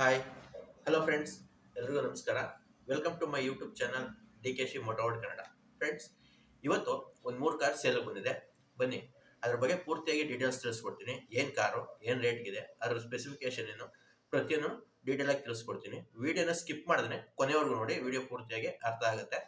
Hi hello friends ಎಲ್ರಿಗೂ ನಮಸ್ಕಾರ. Welcome to my YouTube channel D K she Motoworld Kannada friends ಇವತ್ತು ಒಂದು ಮೂರು ಕಾರ್ ಸೇಲ್ ಬಂದಿದೆ. ಬನ್ನಿ, ಅದ್ರ ಬಗ್ಗೆ ಪೂರ್ತಿಯಾಗಿ ಡೀಟೇಲ್ಸ್ ತಿಳಿಸ್ಕೊಡ್ತೀನಿ. ಏನು ಕಾರು ಏನು ರೇಟ್ಗಿದೆ ಅದ್ರ ಸ್ಪೆಸಿಫಿಕೇಶನ್ ಏನು, ಪ್ರತಿಯೊಂದು ಡೀಟೇಲ್ ಆಗಿ ತಿಳಿಸ್ಕೊಡ್ತೀನಿ. ವಿಡಿಯೋನ ಸ್ಕಿಪ್ ಮಾಡಿದ್ರೆ ಕೊನೆವರೆಗೂ ನೋಡಿ ವಿಡಿಯೋ ಪೂರ್ತಿಯಾಗಿ ಅರ್ಥ ಆಗುತ್ತೆ.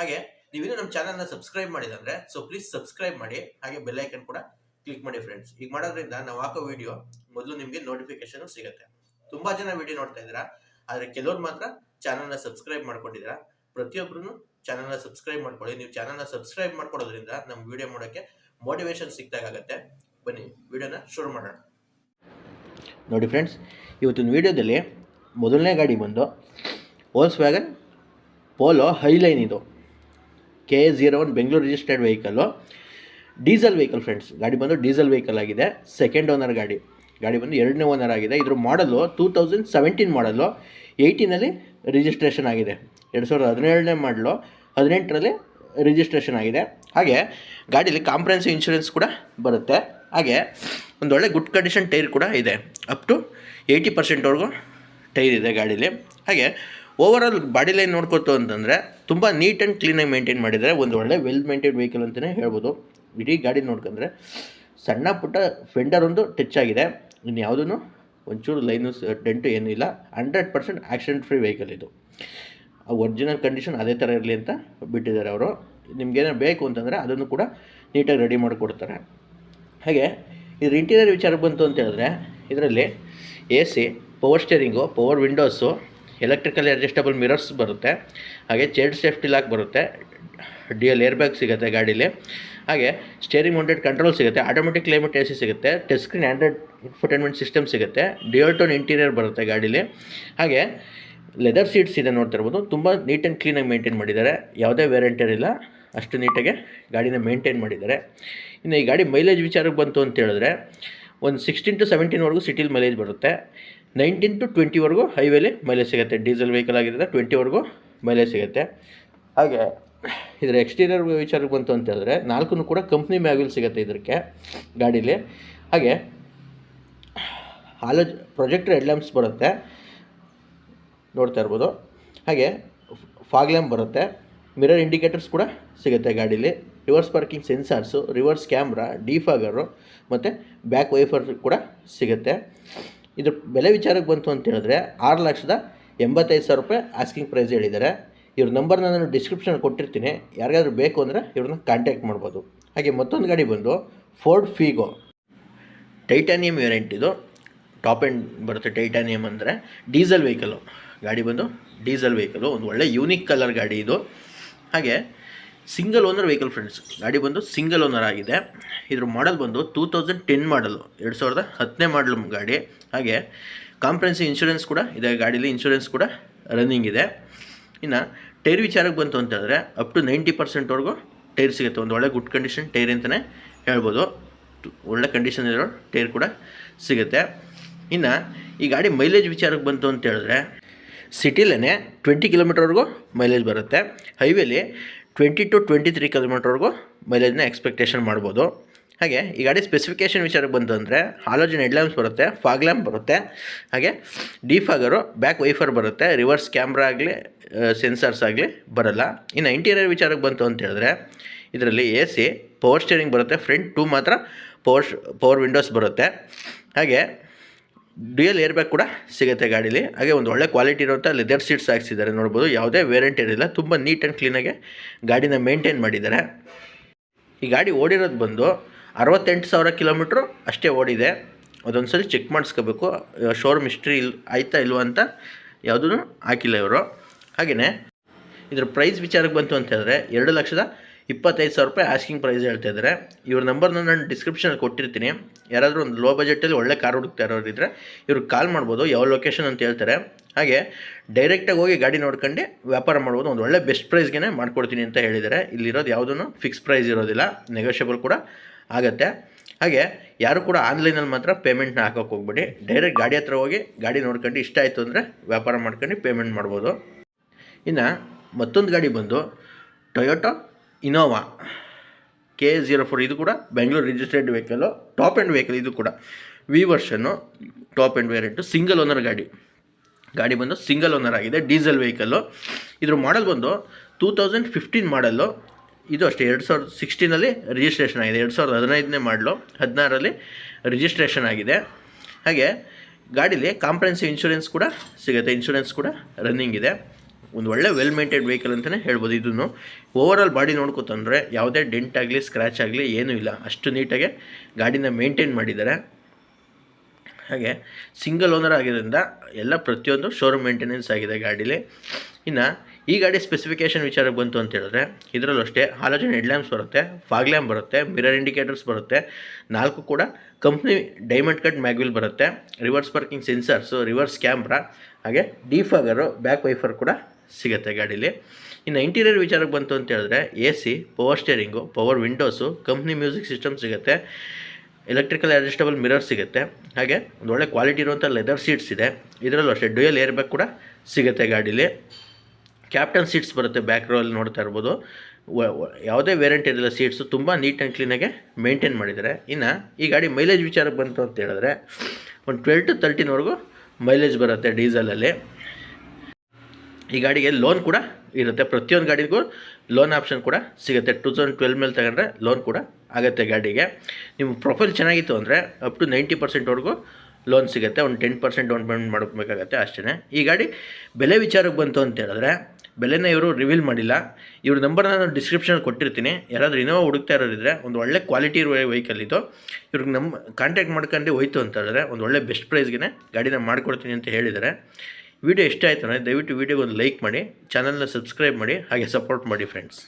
ಹಾಗೆ, ನೀವಿನ್ನೂ ನಮ್ಮ ಚಾನಲ್ನ ಸಬ್ಸ್ಕ್ರೈಬ್ ಮಾಡಿದಂದ್ರೆ ಸೊ ಪ್ಲೀಸ್ ಸಬ್ಸ್ಕ್ರೈಬ್ ಮಾಡಿ. ಹಾಗೆ ಬೆಲ್ ಐಕನ್ ಕೂಡ ಕ್ಲಿಕ್ ಮಾಡಿ ಫ್ರೆಂಡ್ಸ್ ಈಗ ಮಾಡೋದ್ರಿಂದ ನಾವು ಹಾಕೋ ವಿಡಿಯೋ ಮೊದಲು ನಿಮಗೆ ನೋಟಿಫಿಕೇಶನ್ ಸಿಗುತ್ತೆ. ತುಂಬಾ ಜನ ವಿಡಿಯೋ ನೋಡ್ತಾ ಇದ್ದೀರಾ, ಆದ್ರೆ ಕೆಲವ್ರು ಮಾತ್ರ ಚಾನಲ್ನ ಸಬ್ಸ್ಕ್ರೈಬ್ ಮಾಡ್ಕೊಂಡಿದ್ದೀರಾ ಪ್ರತಿಯೊಬ್ಬರು ಚಾನಲ್ನ ಸಬ್ಸ್ಕ್ರೈಬ್ ಮಾಡ್ಕೊಳ್ಳಿ. ನೀವು ಚಾನಲ್ನ ಸಬ್ಸ್ಕ್ರೈಬ್ ಮಾಡ್ಕೊಡೋದ್ರಿಂದ ನಮ್ಮ ವಿಡಿಯೋ ಮಾಡೋಕ್ಕೆ ಮೋಟಿವೇಶನ್ ಸಿಕ್ತಾಗತ್ತೆ ಬನ್ನಿ ವಿಡಿಯೋನ ಶುರು ಮಾಡೋಣ. ನೋಡಿ ಫ್ರೆಂಡ್ಸ್ ಇವತ್ತಿನ ವಿಡಿಯೋದಲ್ಲಿ ಮೊದಲನೇ ಗಾಡಿ ಬಂದು ಓಲ್ಸ್ ವ್ಯಾಗನ್ ಪೋಲೋ ಹೈಲೈನ್ ಇದು. K A zero one Bengaluru registered vehicle diesel vehicle friends ಗಾಡಿ ಬಂದು ಡೀಸೆಲ್ ವೆಹಿಕಲ್ ಆಗಿದೆ. ಸೆಕೆಂಡ್ ಓನರ್ ಗಾಡಿ. ಗಾಡಿ ಬಂದು ಎರಡನೇ ಓನರ್ ಆಗಿದೆ. ಇದ್ರ ಮಾಡಲು ಟೂ ತೌಸಂಡ್ ಸೆವೆಂಟೀನ್ ಮಾಡಲು ಏಯ್ಟೀನಲ್ಲಿ ರಿಜಿಸ್ಟ್ರೇಷನ್ ಆಗಿದೆ. ಎರಡು ಸಾವಿರದ ಹದಿನೇಳನೇ ಮಾಡಲು ಹದಿನೆಂಟರಲ್ಲಿ ರಿಜಿಸ್ಟ್ರೇಷನ್ ಆಗಿದೆ. ಹಾಗೆ ಗಾಡೀಲಿ ಕಾಂಪ್ರಹೆನ್ಸಿವ್ ಇನ್ಶೂರೆನ್ಸ್ ಕೂಡ ಬರುತ್ತೆ. ಹಾಗೆ ಒಂದು ಗುಡ್ ಕಂಡೀಷನ್ ಟೈರ್ ಕೂಡ ಇದೆ. ಅಪ್ ಟು ಏಯ್ಟಿ ಪರ್ಸೆಂಟ್ವರೆಗೂ ಟೈರ್ ಇದೆ ಗಾಡೀಲಿ. ಹಾಗೆ ಓವರಾಲ್ ಬಾಡಿ ಲೈನ್ ನೋಡ್ಕೊತು ಅಂತಂದರೆ ತುಂಬ ನೀಟ್ ಆ್ಯಂಡ್ ಕ್ಲೀನಾಗಿ ಮೇಂಟೈನ್ ಮಾಡಿದರೆ ಒಂದು ಒಳ್ಳೆ ವೆಲ್ ಮೇಂಟೈನ್ ವೆಹಿಕಲ್ ಅಂತಲೇ ಹೇಳ್ಬೋದು. ಇಡೀ ಗಾಡಿ ನೋಡ್ಕೊಂಡ್ರೆ ಸಣ್ಣ ಪುಟ್ಟ ಫೆಂಡರ್ ಒಂದು ಟಚ್ ಆಗಿದೆ. ಇನ್ನು ಯಾವುದೂ ಒಂಚೂರು ಲೈನು ಡೆಂಟು ಏನೂ ಇಲ್ಲ hundred percent accident free vehicle ಇದು. ಆ ಒರಿಜಿನಲ್ ಕಂಡೀಷನ್ ಅದೇ ಥರ ಇರಲಿ ಅಂತ ಬಿಟ್ಟಿದ್ದಾರೆ ಅವರು. ನಿಮ್ಗೇನಾರು ಬೇಕು ಅಂತಂದರೆ ಅದನ್ನು ಕೂಡ ನೀಟಾಗಿ ರೆಡಿ ಮಾಡಿಕೊಡ್ತಾರೆ. ಹಾಗೆ ಇದ್ರ ಇಂಟೀರಿಯರ್ ವಿಚಾರ ಬಂತು ಅಂತ ಹೇಳಿದ್ರೆ, ಇದರಲ್ಲಿ A C, power steering, power windows, electrical adjustable mirrors ಬರುತ್ತೆ. ಹಾಗೆ ಚೈಲ್ಡ್ ಸೇಫ್ಟಿ ಲಾಕ್ ಬರುತ್ತೆ. ಡಿ ಎಲ್ ಏರ್ ಬ್ಯಾಗ್ ಸಿಗುತ್ತೆ ಗಾಡೀಲಿ. ಹಾಗೆ ಸ್ಟೇರಿಂಗ್ ಮೌಂಟೆಡ್ ಕಂಟ್ರೋಲ್ ಸಿಗುತ್ತೆ ಆಟೋಮೆಟಿಕ್ ಕ್ಲೈಮೇಟ್ ಎ ಸಿ ಸಿಗುತ್ತೆ touch screen Android infotainment system ಸಿಗುತ್ತೆ ಡಿಯೋಲ್ ಟೋನ್ ಇಂಟೀರಿಯರ್ ಬರುತ್ತೆ ಗಾಡೀಲಿ. ಹಾಗೆ ಲೆದರ್ ಸೀಟ್ಸ್ ಇದೆ ನೋಡ್ತಾ ಇರ್ಬೋದು, ತುಂಬ ನೀಟ್ ಆ್ಯಂಡ್ ಕ್ಲೀನಾಗಿ ಮೇಂಟೈನ್ ಮಾಡಿದ್ದಾರೆ. ಯಾವುದೇ ವೇರಿಯಂಟರ್ ಇಲ್ಲ ಅಷ್ಟು ನೀಟಾಗೆ ಗಾಡಿನ ಮೇಂಟೈನ್ ಮಾಡಿದ್ದಾರೆ. ಇನ್ನು ಈ ಗಾಡಿ ಮೈಲೇಜ್ ವಿಚಾರಕ್ಕೆ ಬಂತು ಅಂತ ಹೇಳಿದ್ರೆ, ಒಂದು ಸಿಕ್ಸ್ಟೀನ್ ಟು ಸೆವೆಂಟೀನ್ವರೆಗೂ ಸಿಟಿಲಿ ಮೈಲೇಜ್ ಬರುತ್ತೆ. ನೈನ್ಟೀನ್ ಟು ಟ್ವೆಂಟಿವರೆಗೂ ಹೈವೇಲಿ ಮೈಲೇಜ್ ಸಿಗುತ್ತೆ. ಡೀಸೆಲ್ ವೆಹಿಕಲ್ ಆಗಿದ್ದರೆ ಟ್ವೆಂಟಿವರೆಗೂ ಮೈಲೇಜ್ ಸಿಗುತ್ತೆ. ಹಾಗೆ ಇದರ ಎಕ್ಸ್ಟೀರಿಯರ್ ವಿಚಾರಕ್ಕೆ ಬಂತು ಅಂತ ಹೇಳಿದ್ರೆ ನಾಲ್ಕು ಕೂಡ ಕಂಪ್ನಿ ಮ್ಯಾಗ್ವಿಲ್ ಸಿಗುತ್ತೆ ಇದಕ್ಕೆ ಗಾಡೀಲಿ. ಹಾಗೆ ಹಾಲೋ ಪ್ರೊಜೆಕ್ಟರ್ ಹೆಡ್ ಲ್ಯಾಂಪ್ಸ್ ಬರುತ್ತೆ. ನೋಡ್ತಾ ಇರ್ಬೋದು. ಹಾಗೆ ಫಾಗ್ ಲ್ಯಾಂಪ್ ಬರುತ್ತೆ. ಮಿರರ್ ಇಂಡಿಕೇಟರ್ಸ್ ಕೂಡ ಸಿಗುತ್ತೆ ಗಾಡೀಲಿ. Reverse parking sensors reverse camera defogger ಮತ್ತು ಬ್ಯಾಕ್ ವೈಫರ್ ಕೂಡ ಸಿಗುತ್ತೆ. ಇದ್ರ ಬೆಲೆ ವಿಚಾರಕ್ಕೆ ಬಂತು ಅಂತ ಹೇಳಿದ್ರೆ, ಆರು ಲಕ್ಷದ ಎಂಬತ್ತೈದು ಸಾವಿರ ರೂಪಾಯಿ ಆಸ್ಕಿಂಗ್ ಪ್ರೈಸ್ ಹೇಳಿದ್ದಾರೆ. ಇವ್ರ ನಂಬರ್ನ ನಾನು ಡಿಸ್ಕ್ರಿಪ್ಷನ್ ಕೊಟ್ಟಿರ್ತೀನಿ. ಯಾರಿಗಾದ್ರೂ ಬೇಕು ಅಂದರೆ ಇವ್ರನ್ನ ಕಾಂಟ್ಯಾಕ್ಟ್ ಮಾಡ್ಬೋದು. ಹಾಗೆ ಮತ್ತೊಂದು ಗಾಡಿ ಬಂದು ಫೋರ್ಡ್ ಫೀಗೋ ಟೈಟಾನಿಯಂ ವೇರಿಯಂಟ್ ಇದು. ಟಾಪ್ ಎಂಡ್ ಬರುತ್ತೆ ಟೈಟಾನಿಯಂ ಅಂದರೆ ಡೀಸೆಲ್ ವೆಹಿಕಲು ಗಾಡಿ ಬಂದು ಡೀಸೆಲ್ ವೆಹಿಕಲು ಒಂದು ಒಳ್ಳೆ ಯೂನಿಕ್ ಕಲರ್ ಗಾಡಿ ಇದು. ಹಾಗೆ ಸಿಂಗಲ್ ಓನರ್ ವೆಹಿಕಲ್ ಫ್ರೆಂಡ್ಸ್ ಗಾಡಿ ಬಂದು ಸಿಂಗಲ್ ಓನರ್ ಆಗಿದೆ. ಇದ್ರ ಮಾಡಲ್ ಬಂದು ಟೂ ತೌಸಂಡ್ ಟೆನ್ ಮಾಡಲು ಎರಡು ಸಾವಿರದ ಹತ್ತನೇ ಮಾಡಲು ಗಾಡಿ. ಹಾಗೆ ಕಾಂಪ್ರೆನ್ಸಿವ್ ಇನ್ಶೂರೆನ್ಸ್ ಕೂಡ ಇದೆ. ಗಾಡೀಲಿ ಇನ್ಶೂರೆನ್ಸ್ ಕೂಡ ರನ್ನಿಂಗ್ ಇದೆ. ಇನ್ನು ಟೈರ್ ವಿಚಾರಕ್ಕೆ ಬಂತು ಅಂತೇಳಿದ್ರೆ ಅಪ್ ಟು ನೈಂಟಿ ಪರ್ಸೆಂಟ್ವರೆಗೂ ಟೈರ್ ಸಿಗುತ್ತೆ. ಒಂದು ಒಳ್ಳೆ ಗುಡ್ ಕಂಡೀಷನ್ ಟೈರ್ ಅಂತಲೇ ಹೇಳ್ಬೋದು. ಒಳ್ಳೆ ಕಂಡೀಷನ್ ಇರೋ ಟೈರ್ ಕೂಡ ಸಿಗುತ್ತೆ. ಇನ್ನು ಈ ಗಾಡಿ ಮೈಲೇಜ್ ವಿಚಾರಕ್ಕೆ ಬಂತು ಅಂತ ಹೇಳಿದ್ರೆ ಸಿಟಿಲೇ ಟ್ವೆಂಟಿ ಕಿಲೋಮೀಟರ್ವರೆಗೂ ಮೈಲೇಜ್ ಬರುತ್ತೆ. ಹೈವೇಲಿ ಟ್ವೆಂಟಿ ಟು ಟ್ವೆಂಟಿ ತ್ರೀ ಕಿಲೋಮೀಟರ್ವರೆಗೂ ಮೈಲೇಜ್ನ ಎಕ್ಸ್ಪೆಕ್ಟೇಷನ್ ಮಾಡ್ಬೋದು. ಹಾಗೆ ಈ ಗಾಡಿ ಸ್ಪೆಸಿಫಿಕೇಷನ್ ವಿಚಾರಕ್ಕೆ ಬಂತು ಅಂದರೆ ಹಾಲೋಜನ್ ಹೆಡ್ಲ್ಯಾಂಪ್ಸ್ ಬರುತ್ತೆ ಫಾಗ್ ಲ್ಯಾಂಪ್ ಬರುತ್ತೆ, ಹಾಗೆ ಡಿಫಾಗರು ಬ್ಯಾಕ್ ವೈಫರ್ ಬರುತ್ತೆ ರಿವರ್ಸ್ ಕ್ಯಾಮ್ರಾ ಆಗಲಿ ಸೆನ್ಸರ್ಸ್ ಆಗಲಿ ಬರಲ್ಲ. ಇನ್ನು ಇಂಟೀರಿಯರ್ ವಿಚಾರಕ್ಕೆ ಬಂತು ಅಂತ ಹೇಳಿದ್ರೆ ಇದರಲ್ಲಿ ಎ ಸಿ ಪವರ್ ಸ್ಟೇರಿಂಗ್ ಬರುತ್ತೆ ಫ್ರಂಟ್ ಟೂ ಮಾತ್ರ ಪವರ್ ಪವರ್ ವಿಂಡೋಸ್ ಬರುತ್ತೆ. ಹಾಗೆ ಡ್ಯೂಯಲ್ ಏರ್ ಬ್ಯಾಗ್ ಕೂಡ ಸಿಗುತ್ತೆ ಗಾಡೀಲಿ. ಹಾಗೆ ಒಂದು ಒಳ್ಳೆ ಕ್ವಾಲಿಟಿ ಇರುವಂಥ ಲೆದರ್ ಸೀಟ್ಸ್ ಹಾಕ್ಸಿದ್ದಾರೆ ನೋಡ್ಬೋದು. ಯಾವುದೇ ವೇರೆಂಟಿ ಇರಲಿಲ್ಲ ತುಂಬ ನೀಟ್ ಆ್ಯಂಡ್ ಕ್ಲೀನಾಗೆ ಗಾಡಿನ ಮೇಂಟೈನ್ ಮಾಡಿದ್ದಾರೆ. ಈ ಗಾಡಿ ಓಡಿರೋದು ಬಂದು ಅರವತ್ತೆಂಟು ಸಾವಿರ ಕಿಲೋಮೀಟ್ರು ಅಷ್ಟೇ ಓಡಿದೆ. ಅದೊಂದು ಸಲ ಚೆಕ್ ಮಾಡಿಸ್ಕೋಬೇಕು. ಶೋರೂಮ್ ಹಿಸ್ಟ್ರಿ ಇಲ್ ಆಯ್ತಾ ಇಲ್ವ ಅಂತ ಯಾವುದೂ ಹಾಕಿಲ್ಲ ಇವರು. ಹಾಗೆಯೇ ಇದ್ರ ಪ್ರೈಸ್ ವಿಚಾರಕ್ಕೆ ಬಂತು ಅಂತ ಹೇಳಿದ್ರೆ ಎರಡು ಲಕ್ಷದ ಇಪ್ಪತ್ತೈದು ಸಾವಿರ ರೂಪಾಯಿ ಆಸ್ಕಿಂಗ್ ಪ್ರೈಸ್ ಹೇಳ್ತಾ ಇದ್ದಾರೆ. ಇವ್ರ ನಂಬರ್ನ ನಾನು ಡಿಸ್ಕ್ರಿಪ್ಷನಲ್ಲಿ ಕೊಟ್ಟಿರ್ತೀನಿ. ಯಾರಾದರೂ ಒಂದು ಲೋ ಬಜೆಟಲ್ಲಿ ಒಳ್ಳೆ ಕಾರ್ ಹುಡುಕ್ತಾ ಇರೋರಿದ್ರೆ ಇವ್ರಿಗೆ ಕಾಲ್ ಮಾಡ್ಬೋದು, ಯಾವ ಲೊಕೇಶನ್ ಅಂತ ಹೇಳ್ತಾರೆ. ಹಾಗೆ ಡೈರೆಕ್ಟಾಗಿ ಹೋಗಿ ಗಾಡಿ ನೋಡ್ಕೊಂಡು ವ್ಯಾಪಾರ ಮಾಡ್ಬೋದು, ಒಂದು ಒಳ್ಳೆ ಬೆಸ್ಟ್ ಪ್ರೈಸ್ಗೆ ಮಾಡ್ಕೊಡ್ತೀನಿ ಅಂತ ಹೇಳಿದ್ದಾರೆ. ಇಲ್ಲಿರೋದು ಯಾವುದೂ ಫಿಕ್ಸ್ ಪ್ರೈಸ್ ಇರೋದಿಲ್ಲ ನೆಗೋಷಿಯಬಲ್ ಕೂಡ. ಆಗುತ್ತೆ. ಹಾಗೆ ಯಾರು ಕೂಡ ಆನ್ಲೈನಲ್ಲಿ ಮಾತ್ರ ಪೇಮೆಂಟ್ನ ಹಾಕೋಕೆ ಹೋಗ್ಬೇಡಿ. ಡೈರೆಕ್ಟ್ ಗಾಡಿ ಹತ್ರ ಹೋಗಿ ಗಾಡಿ ನೋಡ್ಕೊಂಡು ಇಷ್ಟ ಆಯಿತು ಅಂದರೆ ವ್ಯಾಪಾರ ಮಾಡ್ಕೊಂಡು ಪೇಮೆಂಟ್ ಮಾಡ್ಬೋದು. ಇನ್ನು ಮತ್ತೊಂದು ಗಾಡಿ ಬಂದು Toyota Innova K zero four ಇದು ಕೂಡ Bengaluru registered vehicle top end vehicle ಇದು ಕೂಡ. V version top end variant single owner ಗಾಡಿ. ಗಾಡಿ ಬಂದು ಸಿಂಗಲ್ ಓನರ್ ಆಗಿದೆ ಡೀಸೆಲ್ ವೆಹಿಕಲ್ಲು ಇದ್ರ ಮಾಡಲ್ ಬಂದು ಟೂ ತೌಸಂಡ್ ಫಿಫ್ಟೀನ್ ಮಾಡಲ್ಲು ಇದು ಅಷ್ಟೇ, ಎರಡು ಸಾವಿರದ ಸಿಕ್ಸ್ಟೀನಲ್ಲಿ ರಿಜಿಸ್ಟ್ರೇಷನ್ ಆಗಿದೆ. ಎರಡು ಸಾವಿರದ ಹದಿನೈದನೇ ಮಾಡಲು, ಹದಿನಾರರಲ್ಲಿ ರಿಜಿಸ್ಟ್ರೇಷನ್ ಆಗಿದೆ. ಹಾಗೆ, ಗಾಡೀಲಿ ಕಾಂಪ್ರೆನ್ಸಿವ್ ಇನ್ಶೂರೆನ್ಸ್ ಕೂಡ ಸಿಗುತ್ತೆ ಇನ್ಶೂರೆನ್ಸ್ ಕೂಡ ರನ್ನಿಂಗ್ ಇದೆ. ಒಂದು ಒಳ್ಳೆ ವೆಲ್ ಮೇಂಟೈನ್ ವೆಹಿಕಲ್ ಅಂತಲೇ ಹೇಳ್ಬೋದು ಇದನ್ನು. ಓವರಾಲ್ ಬಾಡಿ ನೋಡ್ಕೊತಂದರೆ ಯಾವುದೇ ಡೆಂಟ್ ಆಗಲಿ ಸ್ಕ್ರ್ಯಾಚ್ ಆಗಲಿ ಏನೂ ಇಲ್ಲ. ಅಷ್ಟು ನೀಟಾಗಿ ಗಾಡಿನ ಮೇಂಟೈನ್ ಮಾಡಿದ್ದಾರೆ. ಹಾಗೆ ಸಿಂಗಲ್ ಓನರ್ ಆಗಿರೋದ್ರಿಂದ ಎಲ್ಲ ಪ್ರತಿಯೊಂದು ಶೋರೂಮ್ ಮೇಂಟೆನೆನ್ಸ್ ಆಗಿದೆ ಗಾಡೀಲಿ. ಇನ್ನು ಈ ಗಾಡಿ ಸ್ಪೆಸಿಫಿಕೇಷನ್ ವಿಚಾರಕ್ಕೆ ಬಂತು ಅಂತ ಹೇಳಿದ್ರೆ, ಇದರಲ್ಲೂ ಅಷ್ಟೇ ಹಾಲೋಜನ್ ಹೆಡ್ಲ್ಯಾಂಪ್ಸ್ ಬರುತ್ತೆ ಫಾಗ್ ಲ್ಯಾಂಪ್ ಬರುತ್ತೆ ಮಿರರ್ ಇಂಡಿಕೇಟರ್ಸ್ ಬರುತ್ತೆ, ನಾಲ್ಕು ಕೂಡ company diamond cut mag wheel ಬರುತ್ತೆ reverse parking sensors reverse camera ಹಾಗೆ ಡಿಫಾಗರು ಬ್ಯಾಕ್ ವೈಫರ್ ಕೂಡ ಸಿಗುತ್ತೆ ಗಾಡೀಲಿ. ಇನ್ನು ಇಂಟೀರಿಯರ್ ವಿಚಾರಕ್ಕೆ ಬಂತು ಅಂತ ಹೇಳಿದ್ರೆ A C power steering power windows company music system ಸಿಗುತ್ತೆ ಎಲೆಕ್ಟ್ರಿಕಲ್ ಅಡ್ಜಸ್ಟಬಲ್ ಮಿರರ್ ಸಿಗುತ್ತೆ, ಹಾಗೆ ಒಂದು ಒಳ್ಳೆ ಕ್ವಾಲಿಟಿ ಇರುವಂಥ ಲೆದರ್ ಸೀಟ್ಸ್ ಇದೆ, ಇದರಲ್ಲೂ ಅಷ್ಟೇ ಡ್ಯೂಯಲ್ ಏರ್ ಬ್ಯಾಗ್ ಕೂಡ ಸಿಗುತ್ತೆ ಗಾಡೀಲಿ. ಕ್ಯಾಪ್ಟನ್ ಸೀಟ್ಸ್ ಬರುತ್ತೆ ಬ್ಯಾಕ್ ರೋಲ್ಲಿ ನೋಡ್ತಾ ಇರ್ಬೋದು. ಯಾವುದೇ ವೇರಿಯಂಟ್ ಇರಲಿಲ್ಲ ಸೀಟ್ಸು ತುಂಬ ನೀಟ್ ಆ್ಯಂಡ್ ಕ್ಲೀನಾಗೆ ಮೇಂಟೈನ್ ಮಾಡಿದ್ದಾರೆ. ಇನ್ನು ಈ ಗಾಡಿ ಮೈಲೇಜ್ ವಿಚಾರಕ್ಕೆ ಬಂತು ಅಂತ ಹೇಳಿದ್ರೆ, ಒಂದು ಟ್ವೆಲ್ ಟು ತರ್ಟೀನ್ವರೆಗೂ ಮೈಲೇಜ್ ಬರುತ್ತೆ ಡೀಸೆಲಲ್ಲಿ ಈ ಗಾಡಿಗೆ ಲೋನ್ ಕೂಡ ಇರುತ್ತೆ. ಪ್ರತಿಯೊಂದು ಗಾಡಿಗೂ ಲೋನ್ ಆಪ್ಷನ್ ಕೂಡ ಸಿಗುತ್ತೆ. ಟು ತೌಸಂಡ್ ಟ್ವೆಲ್ ಮೇಲೆ ತಗೊಂಡ್ರೆ ಲೋನ್ ಕೂಡ ಆಗುತ್ತೆ ಗಾಡಿಗೆ. ನಿಮ್ಮ ಪ್ರೊಫೈಲ್ ಚೆನ್ನಾಗಿತ್ತು ಅಂದರೆ ಅಪ್ ಟು ನೈಂಟಿ ಪರ್ಸೆಂಟ್ವರೆಗೂ ಲೋನ್ ಸಿಗುತ್ತೆ. ಒಂದು ಟೆನ್ ಪರ್ಸೆಂಟ್ ಡೌನ್ ಪೇಮೆಂಟ್ ಮಾಡಬೇಕಾಗತ್ತೆ ಅಷ್ಟೇ ಈ ಗಾಡಿ ಬೆಲೆ ವಿಚಾರಕ್ಕೆ ಬಂತು ಅಂತ ಹೇಳಿದ್ರೆ ಬೆಲೆನ ಇವರು ರಿವೀಲ್ ಮಾಡಿಲ್ಲ. ಇವ್ರ ನಂಬರ್ನ ನಾನು ಡಿಸ್ಕ್ರಿಪ್ಷನ್ ಕೊಟ್ಟಿರ್ತೀನಿ. ಯಾರಾದರೂ ಇನೋವಾ ಹುಡುಕ್ತಾ ಇರೋರಿದ್ರೆ ಒಂದು ಒಳ್ಳೆ ಕ್ವಾಲಿಟಿ ಇರುವ ವೆಹಿಕಲ್ ಇದು. ಇವ್ರಿಗೆ ನಮ್ಮ ಕಾಂಟ್ಯಾಕ್ಟ್ ಮಾಡ್ಕೊಂಡು ಹೋಯ್ತು ಅಂತ ಹೇಳಿದ್ರೆ ಒಂದು ಒಳ್ಳೆ ಬೆಸ್ಟ್ ಪ್ರೈಸ್ಗೆ ಗಾಡಿನ ಮಾಡಿಕೊಡ್ತೀನಿ ಅಂತ ಹೇಳಿದ್ದಾರೆ ವಿಡಿಯೋ ಇಷ್ಟ ಆಯಿತು ಅಂದರೆ ದಯವಿಟ್ಟು ವಿಡಿಯೋಗೆ ಒಂದು ಲೈಕ್ ಮಾಡಿ. ಚಾನಲ್ನ ಸಬ್ಸ್ಕ್ರೈಬ್ ಮಾಡಿ. ಹಾಗೆ ಸಪೋರ್ಟ್ ಮಾಡಿ ಫ್ರೆಂಡ್ಸ್